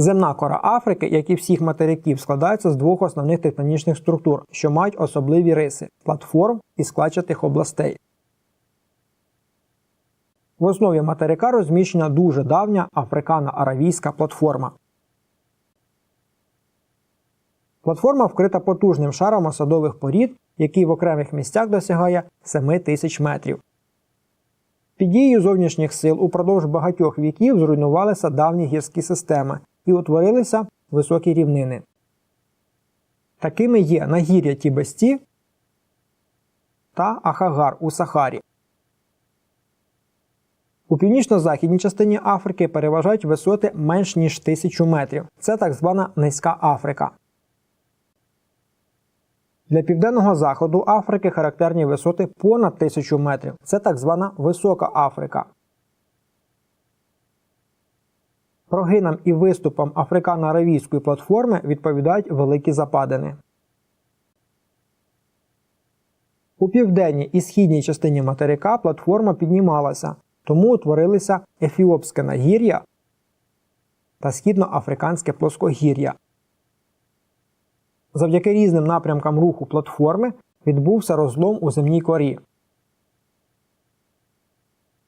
Земна кора Африки, як і всіх материків, складається з двох основних тектонічних структур, що мають особливі риси платформ і складчатих областей. В основі материка розміщена дуже давня африкано-аравійська платформа. Платформа вкрита потужним шаром осадових порід, який в окремих місцях досягає 7 тисяч метрів. Під дією зовнішніх сил упродовж багатьох віків зруйнувалися давні гірські системи і утворилися високі рівнини. Такими є нагір'я Тібесті та Ахагар у Сахарі. У північно-західній частині Африки переважають висоти менш ніж тисячу метрів. Це так звана низька Африка. Для південного заходу Африки характерні висоти понад 1000 метрів. Це так звана висока Африка. Прогинам і виступам африкано-аравійської платформи відповідають великі западини. У південній і східній частині материка платформа піднімалася, тому утворилися Ефіопське нагір'я та східноафриканське плоскогір'я. Завдяки різним напрямкам руху платформи відбувся розлом у земній корі.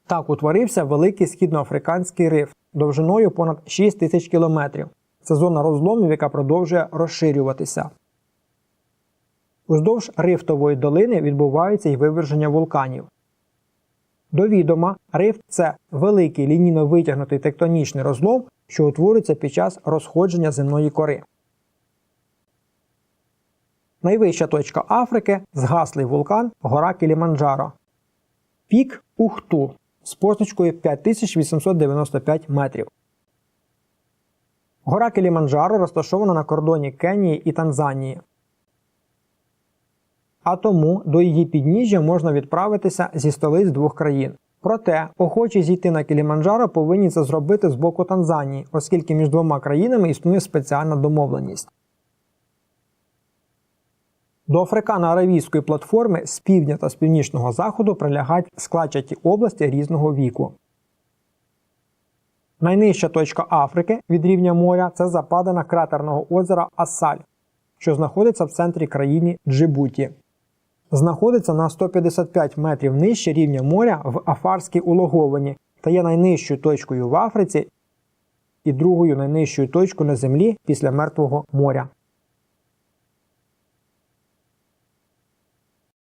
Так утворився великий східноафриканський риф довжиною понад 6 тисяч кілометрів. Це зона розломів, яка продовжує розширюватися. Уздовж рифтової долини відбувається й виверження вулканів. До відома, рифт це великий лінійно витягнутий тектонічний розлом, що утворюється під час розходження земної кори. Найвища точка Африки згаслий вулкан гора Кіліманджаро. Пік Ухту з позначкою 5895 метрів. Гора Кіліманджаро розташована на кордоні Кенії і Танзанії. А тому до її підніжжя можна відправитися зі столиць двох країн. Проте охочі зійти на Кіліманджаро повинні це зробити з боку Танзанії, оскільки між двома країнами існує спеціальна домовленість. До африкано-аравійської платформи з півдня та з північного заходу прилягають складчаті області різного віку. Найнижча точка Африки від рівня моря це западина кратерного озера Ассаль, що знаходиться в центрі країни Джибуті. Знаходиться на 155 метрів нижче рівня моря в Афарській улоговині та є найнижчою точкою в Африці і другою найнижчою точкою на землі після Мертвого моря.